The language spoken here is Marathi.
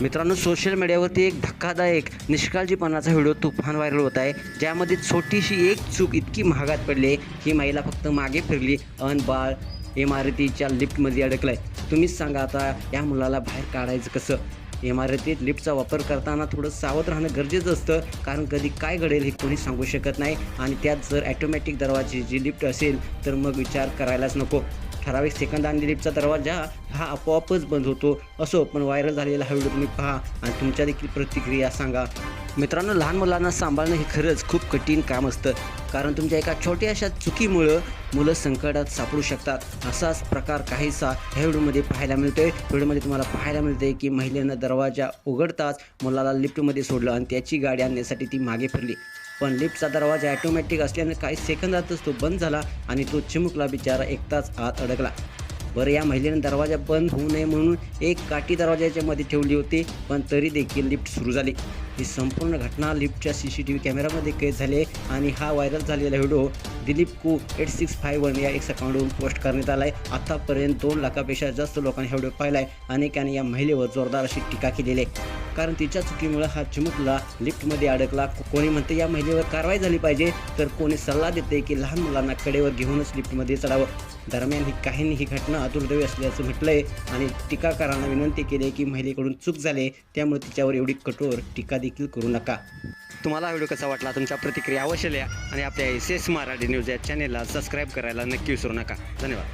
मित्रांनो सोशल मीडियावरती एक धक्कादायक निष्काळजीपणाचा व्हिडिओ तुफान व्हायरल होत आहे. ज्यामध्ये छोटीशी एक चूक इतकी महागात पडली ही महिला फक्त मागे फिरली. अन बाळ इमारतीच्या लिफ्टमध्ये अडकलाय. तुम्हीच सांगा आता या मुलाला बाहेर काढायचं कसं? इमारतीत लिफ्टचा वापर करताना थोडं सावध राहणं गरजेचं असतं. कारण कधी काय घडेल हे कोणी सांगू शकत नाही. आणि त्यात जर ॲटोमॅटिक दरवाजी जी लिफ्ट असेल तर मग विचार करायलाच नको. ठराविक सेकंद आणि लिफ्टचा दरवाजा हा आपोआपच बंद होतो. असो पण व्हायरल झालेला हा व्हिडिओ तुम्ही पहा आणि तुमच्या देखील प्रतिक्रिया सांगा. मित्रांनो लहान मुलांना सांभाळणं हे खरंच खूप कठीण काम असतं. कारण तुमच्या एका छोट्या अशा चुकीमुळं मुलं संकटात सापडू शकतात. असाच प्रकार काहीसा ह्या व्हिडिओमध्ये पाहायला मिळतोय. व्हिडिओमध्ये तुम्हाला पाहायला मिळते की महिलेनं दरवाजा उघडताच मुलाला लिफ्टमध्ये सोडलं आणि त्याची गाडी आणण्यासाठी ती मागे फिरली. पण लिफ्टचा दरवाजा ॲटोमॅटिक असल्याने काही सेकंदातच तो बंद झाला आणि तो चिमुकला बिचारा एक तास आत अडकला. बरं या महिलेने दरवाजा बंद होऊ नये म्हणून एक काठी दरवाजाच्या मध्ये ठेवली होती पण तरी देखील लिफ्ट सुरू झाली. ही संपूर्ण घटना लिफ्टच्या सी सी टी व्ही कॅमेरामध्ये कैद झाले आणि हा व्हायरल झालेला व्हिडिओ दिलीप कू एट सिक्स फाय वन या एक्स अकाउंटवरून पोस्ट करण्यात आला आहे आतापर्यंत दोन लाखापेक्षा जास्त लोकांनी हा व्हिडिओ पाहिला आहे अनेकांनी या महिलेवर जोरदार अशी टीका केलेली आहे. कारण तिच्या चुकीमुळे हा चिमुकला लिफ्टमध्ये अडकला. कोणी म्हणते या महिलेवर कारवाई झाली पाहिजे तर कोणी सल्ला देते की लहान मुलांना कडेवर घेऊनच लिफ्टमध्ये चढावं. दरम्यान ही काहींनी ही घटना अदुर्दैवी असल्याचं म्हटलंय आणि टीकाकारांना विनंती केली की महिलेकडून चूक झाली त्यामुळे तिच्यावर एवढी कठोर टीका देखील करू नका. तुम्हाला हा व्हिडिओ कसा वाटला? तुमच्या प्रतिक्रिया अवश्य लिहा आणि आपल्या एस एस मराठी न्यूज या चॅनेलला सबस्क्राईब करायला नक्की विसरू नका. धन्यवाद.